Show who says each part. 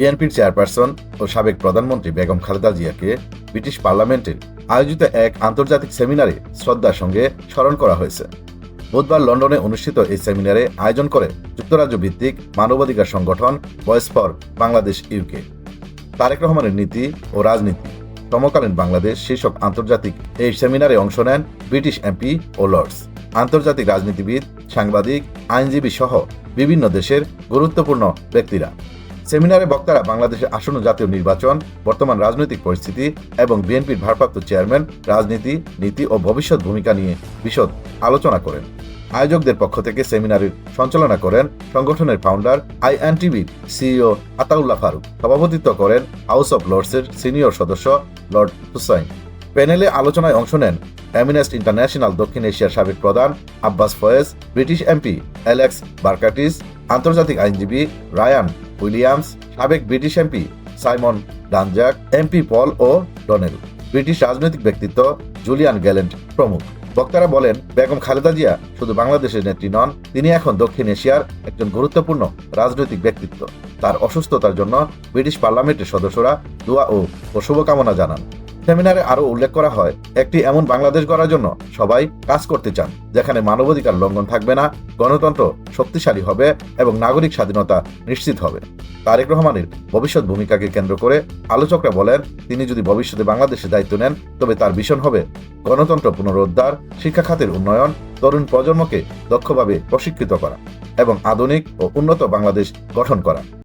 Speaker 1: বিএনপির চেয়ারপারসন ও সাবেক প্রধানমন্ত্রী বেগম খালেদা জিয়াকে ব্রিটিশ পার্লামেন্টের আয়োজিত এক আন্তর্জাতিক সেমিনারে শ্রদ্ধার সঙ্গে স্মরণ করা হয়েছে। বুধবার লন্ডনে অনুষ্ঠিত এই সেমিনারে আয়োজন করে যুক্তরাজ্য ভিত্তিক মানবাধিকার সংগঠন voice for Bangladesh UK. Tarek রহমানের নীতি ও রাজনীতি। সমকালীন বাংলাদেশ শীর্ষক আন্তর্জাতিক এই সেমিনারে অংশ নেন ব্রিটিশ এমপি ও লর্ডস। আন্তর্জাতিক রাজনীতিবিদ, সাংবাদিক, আইনজীবী সহ বিভিন্ন দেশের গুরুত্বপূর্ণ ব্যক্তিরা। সেমিনারে বক্তারা বাংলাদেশের আসন্ন জাতীয় নির্বাচন, বর্তমান রাজনৈতিক পরিস্থিতি এবং বিএনপির ভারপ্রাপ্ত চেয়ারম্যান, রাজনীতি, নীতি ও ভবিষ্যৎ ভূমিকা নিয়ে বিশদ আলোচনা করেন। আয়োজকদের পক্ষ থেকে সেমিনারের সঞ্চালনা করেন সংগঠনের ফাউন্ডার আইএনটিভির সিইও আতাউল্লাহ ফারুক। সভাপতিত্ব করেন হাউস অব লর্ডসের সিনিয়র সদস্য লর্ড হুসাইন প্যানেলে আলোচনায় অংশ নেন অ্যামিনেস্ট ইন্টারন্যাশনাল দক্ষিণ এশিয়ার সাবেক প্রধান Abbas Faiz, British MP Alex Barkatis, আন্তর্জাতিক আইনজীবী রায়ান উইলিয়ামস, সাবেক British MP Simon Danzak MP Paul O'Donnell. British রাজনৈতিক ব্যক্তিত্ব জুলিয়ান গ্যালেন্ট প্রমুখ। বক্তারা বলেন, বেগম খালেদা জিয়া শুধু বাংলাদেশের নেত্রী নন, তিনি এখন দক্ষিণ এশিয়ার একজন গুরুত্বপূর্ণ রাজনৈতিক ব্যক্তিত্ব। তার অসুস্থতার জন্য ব্রিটিশ পার্লামেন্টের সদস্যরা দোয়া ও শুভকামনা জানান। সেমিনারে আরও উল্লেখ করা হয়, একটি এমন বাংলাদেশ গড়ার জন্য সবাই কাজ করতে চান, যেখানে মানবাধিকার লঙ্ঘন থাকবে না, গণতন্ত্র শক্তিশালী হবে এবং নাগরিক স্বাধীনতা নিশ্চিত হবে। তারেক রহমানের ভবিষ্যৎ ভূমিকাকে কেন্দ্র করে আলোচকরা বলেন, তিনি যদি ভবিষ্যতে বাংলাদেশে দায়িত্ব নেন, তবে তার ভীষণ হবে গণতন্ত্র পুনরুদ্ধার, শিক্ষা খাতের উন্নয়ন, তরুণ প্রজন্মকে দক্ষভাবে প্রশিক্ষিত করা এবং আধুনিক ও উন্নত বাংলাদেশ গঠন করা।